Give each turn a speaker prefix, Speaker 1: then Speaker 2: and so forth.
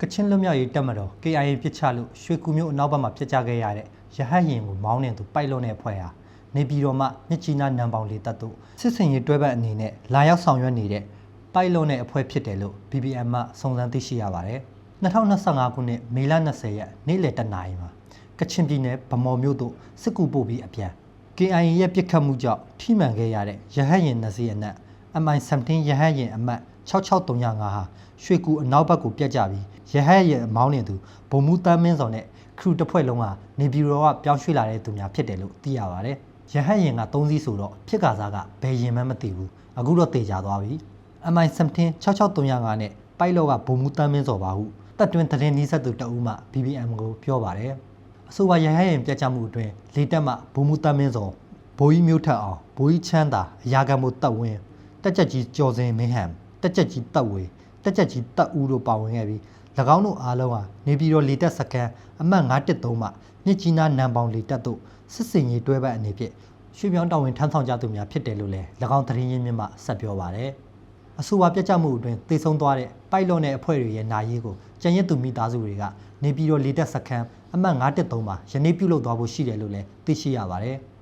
Speaker 1: ကချင်းလွတ်မြောက်ရေးတပ်မတော် KIA ပစ်ချလို့ရွှေကူမျိုးအနောက်ဘက်မှာပြစ်ကြခဲ့ရတဲ့ရဟတ်ရင်ကိုမောင်းနေသူပိုက်လွန်တဲ့အဖွဲ့ဟာနေပြည်တော်မှမြစ်ကြီးနားနံပေါင်လေးတပ်တို့စစ်စင်ရေးတွဲဘက်အနေနဲ့လာရောက်ဆောင်ရွက်နေတဲ့ပိုက်လွန်တဲ့အဖွဲ့ဖြစ်တယ်လို့ BBM မှစုံစမ်းသိရှိရပါတယ်2025ခုနှစ်မေလ20ရက်နေ့လယ်တနာရီမှာကချင်ပြည်နယ်ဗမော်မြို့သို့စစ်ကူပို့ပြီးအပြန် KIA ရဲ့ပြစ်ခတ်မှုကြောင့်ထိမှန်ခဲ့ရတဲ့ရဟတ်ရင်နှစ်စီးအနက် MI-17 ရဟတ်ရင်အမှတ် 6635ဟာရွှေကူအနောက်ဘက်ကိုပြတ်ကျပြီးရဟတ်ရင်မောင်းနေသူဗိုလ်မှူးတမ်းမင်းစော်နဲ့ခရူတစ်ဖွဲ့လုံးဟာနေပြည်တော်ကပြောင်းရွှေ့လာတဲ့သူများဖြစ်တယ်လို့သိရပါတယ်။ရဟတ်ရင်က3စီးဆိုတော့ဖြစ်ကာစားကဘယ်ရင်မှမသိဘူး။အခုတော့တေချာသွားပြီ။ MI-17 6635နဲ့ပိုက်လော့ကဗိုလ်မှူးတမ်းမင်းစော်ပါဟုတပ်တွင်းသတင်းနီးစပ်သူတအူးမှ BBM ကိုပြောပါတယ်။အဆိုပါရဟန်းရင်ပြတ်ချမှုအတွင်းလေတက်မှဘူမူတမ်းမင်းစောဘိုးကြီးမျိုးထက်အောင်ဘိုးကြီးချမ်းသာအရာကံမှုတပ်ဝင်းတက်ချက်ကြီးကျော်စင်မင်းဟန် တက်ချက်ကြီးတပ်ဝေတက်ချက်ကြီးတပ်ဦးတို့ပါဝင်ခဲ့ပြီး၎င်းတို့အားလုံးဟာနေပြည်တော်လေတက်စကန်အမှတ်913မှမြစ်ကြီးနားနံပေါင်လေတက်တို့စစ်စင်ရေးတွဲဘက်အနေဖြင့်ရွှေပြောင်းတော်ဝင်ထမ်းဆောင်ကြသူများဖြစ်တယ်လို့လည်း၎င်းသတင်းရင်းမြစ်မှဆက်ပြောပါတယ်အဆိုပါပြတ်ကျမှုအတွင်းတေဆုံးသွားတဲ့ပိုက်လွန်တဲ့အဖွဲ့တွေရဲ့နာရေးကိုကျန်ရစ်သူမိသားစုတွေကနေပြည်တော်လေတက်စခန်းအမှတ်913မှာယနေ့ပြုလုပ်သွားဖို့ရှိတယ်လို့လည်းသိရှိရပါတယ်။